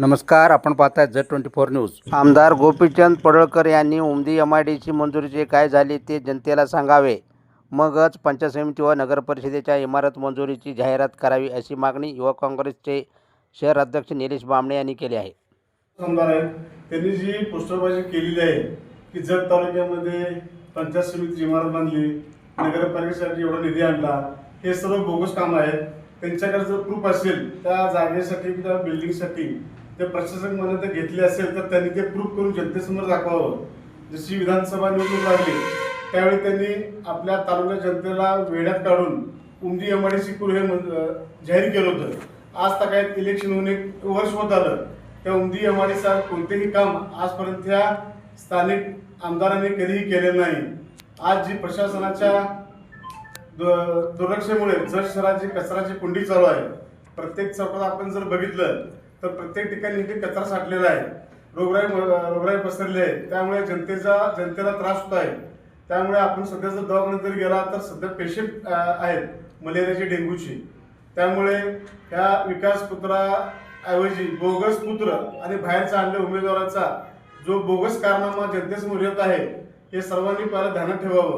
नमस्कार आपण पाहताय झेड ट्वेंटी फोर न्यूज. आमदार गोपीचंद पडळकर यांनी Umadi M I D C मंजुरीचे काय झाले ते जनतेला सांगावे. मगच पंचायत समिती व नगरपरिषदेच्या इमारत मंजुरीची जाहिरात करावी अशी मागणी युवक काँग्रेसचे शहर अध्यक्ष निलेश बामणे यांनी केली आहे. आमदार आहेत त्यांनी जी पोस्टरबाजी केलेली आहे की जत तालुक्यामध्ये पंचायत समितीची इमारत बांधली नगरपालिकेसाठी एवढा निधी आणला हे सर्व बोगस काम आहेत. त्यांच्याकडे जर प्रूफ असेल त्या जागेसाठी त्या बिल्डिंगसाठी ते प्रशासक मान्यता घेतली असेल तर त्यांनी ते प्रूफ करून जनतेसमोर दाखवावं. जशी विधानसभा निवडणूक लागली त्यावेळी त्यांनी आपल्या तालुका जनतेला वेड्यात काढून उमजी एम आय डी करू हे जाहीर केलं होतं. आज तर काय इलेक्शन होऊन एक वर्ष होत आलं. त्या उमदी एम आय कोणतेही काम आजपर्यंत त्या स्थानिक आमदारांनी कधीही केलेलं नाही. आज जी प्रशासनाच्या दु- दुर्लक्षामुळे जत शहराची कचराची कुंडी चालू आहे. प्रत्येक चौकात आपण जर बघितलं तर प्रत्येक ठिकाणी इथे कचरा साठलेला आहे. रोगराई रोगराई पसरली आहे. त्यामुळे जनतेचा जनतेला त्रास होत आहे. त्यामुळे आपण सध्या जर दवाखान्यात जर गेला तर सध्या पेशंट आहेत. मलेरियाची डेंग्यूची. त्यामुळे त्या विकास पुत्राऐवजी बोगस पुत्र आणि बाहेरचा आणल्या उमेदवाराचा जो बोगस कारनामा जनतेसमोर येत आहे हे सर्वांनी पहिला ध्यानात ठेवावं.